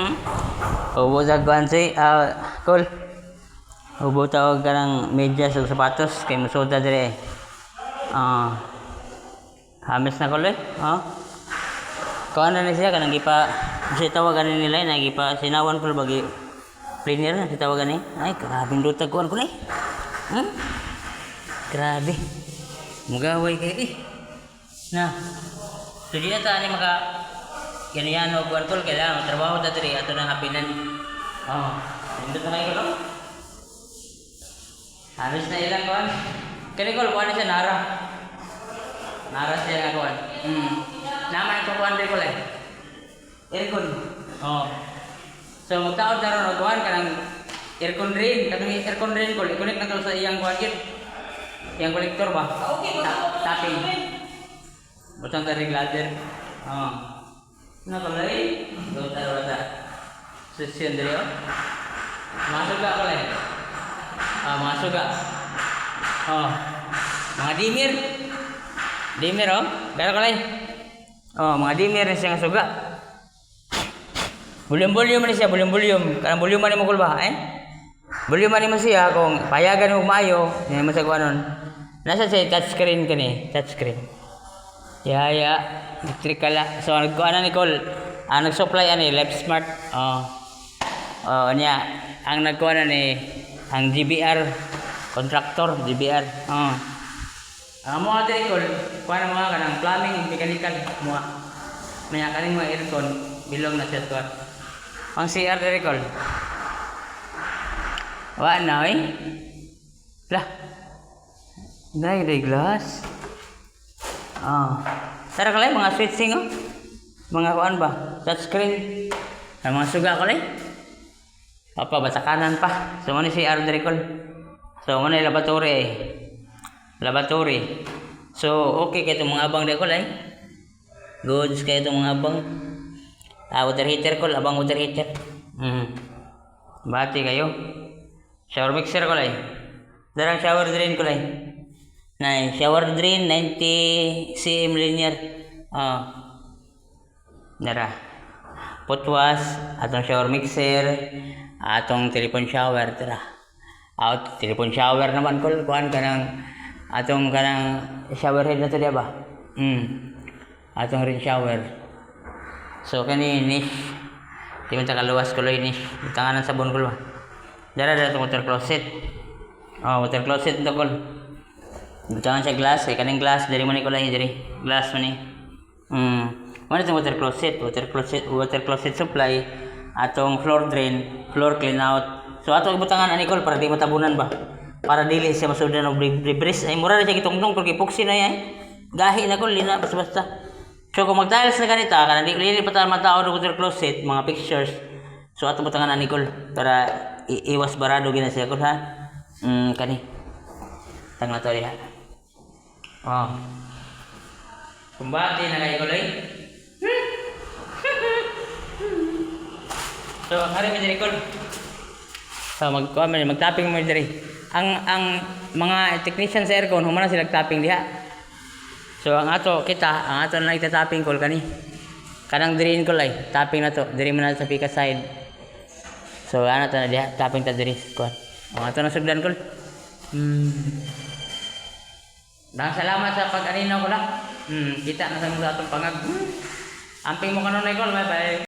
Hmm? Ubo sa kuan si ah cool. Ubo tawag ka ng medyas o sapatos kay musuda dire. Ah. Hamis na kuloy. Oh. Kuan na ni siya kanang gipa si tawagan ni nila na gipa sinawan ko bagi player na si tawagan ni. Ay grabe ndutag kuan ni. Hmm? Grabe. Mugaway kay eh. Na. Na ta ni maka ganyan o kuan kol kailangan trabaho ta diri ato nang hapinan. Oh. Indot na kayo ko. Habis na ilang kuan. Kani kol kuan siya nara. Nara siya nga kuan. Hmm. Naman ko kuan kol eh. Aircon. Oh. So magtaod na ron og kuan kanang aircon rin, kanang aircon rin kol. Connect na sa iyang kuan gid. Yang kolektor ba? Okay, Ta tapping. Butang dari ladder. Oh. Ada sesian dari oh. Masuk gak boleh? Ah, masuk gak? Oh, mga dimir. Dimir oh, pero kalay. Oh, mga dimir na siyang suga. Volume-volume man siya, volume-volume. Kanang volume man mo kulba, eh? Volume man mo siya payagan mo maayo, hindi mo sa kuanon. Nasa siya touchscreen kani, touchscreen. Ya ya, electrical la. So nagkuha na ni. Ang nag-supply ani Life Smart. Oh. Oh, niya. Ang nagkuha na ni ang GBR contractor GBR. Oh. Ang mga diri Cole, kuha na mga kanang plumbing, mechanical mga. Maya kaning mga aircon bilong na siya tuwa. Ang CR diri Cole. Wa na eh. Lah. Dai glass. Ah. Tara kalay mga switching oh. Mga kuan ba? Touchscreen. Ang mga suga ko Apa basa kanan pa. So mo si Ardricol. So mo ni laboratory eh. Laboratory. So okay kay itong mga abang di ko eh. Goods kay itong mga abang. Ah, water heater ko, abang water heater. Hmm. Bati kayo. Shower mixer ko lang. Darang shower drain ko lang. Nay, shower drain 90 cm linear. Ah. Nara. Putwas, atong shower mixer, atong telephone shower tara. Out telephone shower naman kol kuan kanang atong kanang shower head na to diya ba? Hmm. Atong rin shower. So kani niche. Di man ta kaluwas ko niche. Tanganan sabon ko ba. Dara dara itong water closet. Oh, water closet to kol. Butangan siya glass, eh kaning glass dari man ko lang diri. Glass man ni. Hmm. Mana itong water closet, water closet, water closet supply, atong floor drain, floor clean out. So ato ibutangan ani kol para di matabunan ba. Para dili siya masudan og debris. Ay mura na siya gitungtong kung epoxy na yan. Gahi na kol, lina basta basta. So kung mag-tiles na ganita, kana di lili pa tayo matao og water closet, mga pictures. So ato butangan ani kol para iwas barado gina siya kol ha. Hmm, kani. Tang na to diha. Oh. Kumbati na kayo kulay. so, hari mo diri kol. So, mag mag mag-tapping mo diri. Ang ang mga technician sa aircon humana sila tapping diha. So, ang ato kita, ang ato na nagta-tapping kol kani. Kanang diriin ko lay, tapping na to. Diri mo na sa pika side. So, ano to na diha, tapping ta diri. Kuan. Ang ato na sugdan kol. Hmm. Dahil salamat sa pag-aninaw ko lang. Hmm, kita na sa mga atong pangag. Hmm. Amping mo kanon na kol, bye bye.